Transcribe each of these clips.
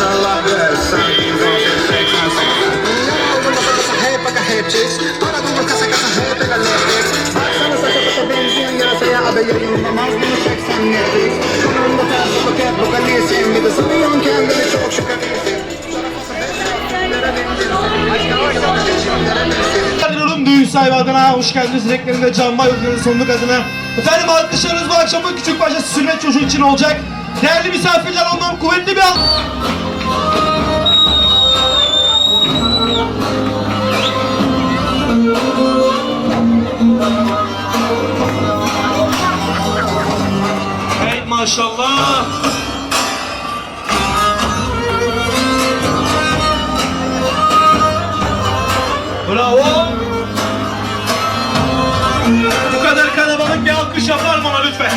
inşallah versen Hep baka hep çiz Para bulur kasa kasa hep ele leftiz Baksana saça saça benziyor yarasaya Abi yayınlamaz bunu çeksen nefis Konumda ters bak hep vokalisin Bir de sanıyorsun kendini çok şükür sahibi adına hoş geldiniz. Dileklerinde Can Bayoklu'nun sonluk adına. Efendim alkışlarınız bu akşamın küçük başta sünnet çocuğu için olacak. Değerli misafirler ondan kuvvetli bir alkış. Hey maşallah. Bravo. Bu kadar kalabalık bir alkış yapar ona lütfen?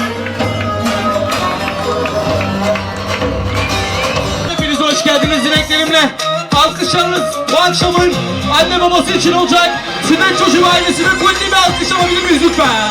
Hepiniz hoş geldiniz dileklerimle. Alkışlarınız bu akşamın anne babası için olacak. Sünnet çocuğu ailesine kuvvetli bir alkış alabilir miyiz lütfen?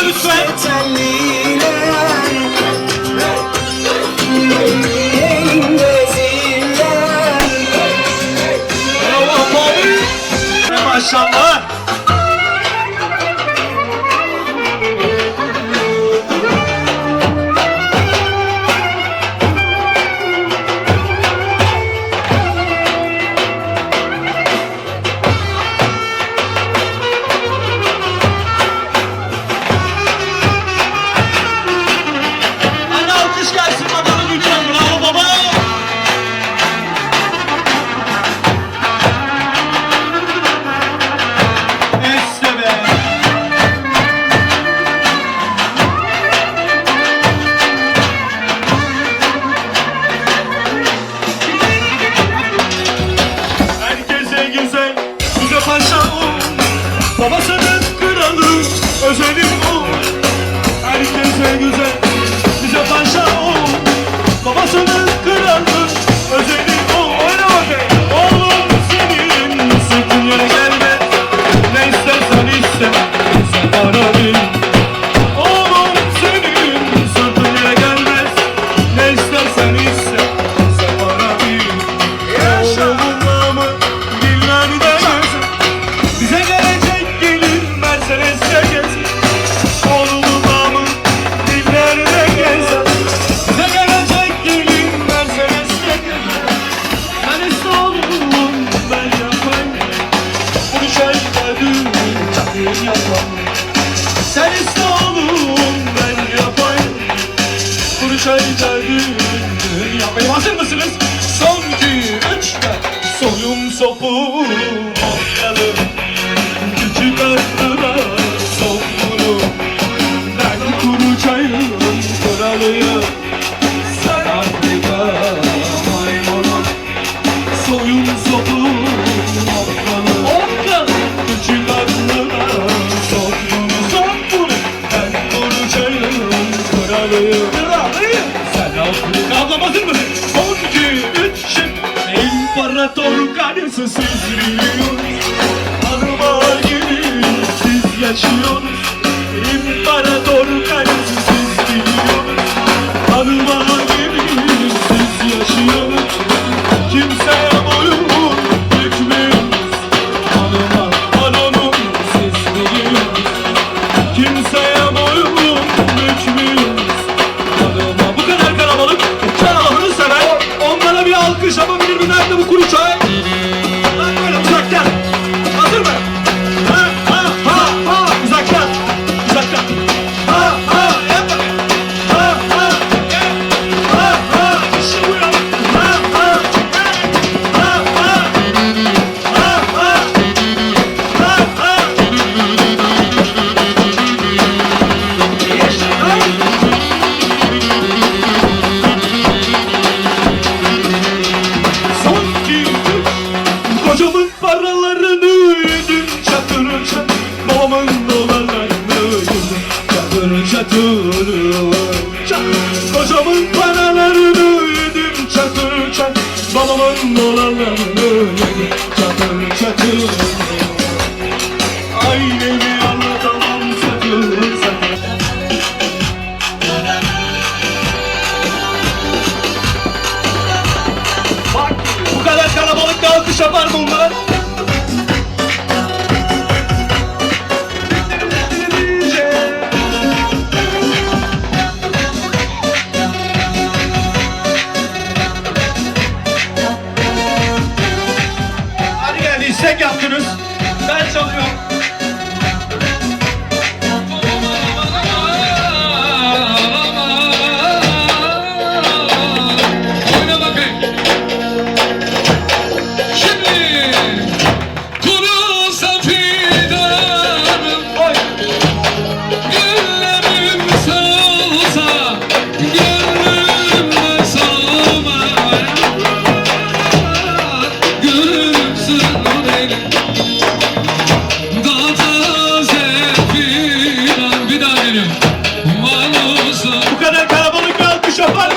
Alkış onlara lütfen. Telliler paşa o. Babasının kralı, özelim o. Herkese güzel, güzel paşa Düğün düğün yapayım. Hazır mısınız? Son iki, üç, dört. Soyun karısı siz biliyorsunuz Hanıma gelin siz yaşıyorsunuz İmparator karısı Aman dolanım böyle çatır çatır. Ailemi anlatamam sakın sakın Bak bu kadar kalabalıkta alkış yapar bunlar kadar kalabalık bir.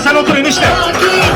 車の取りにして。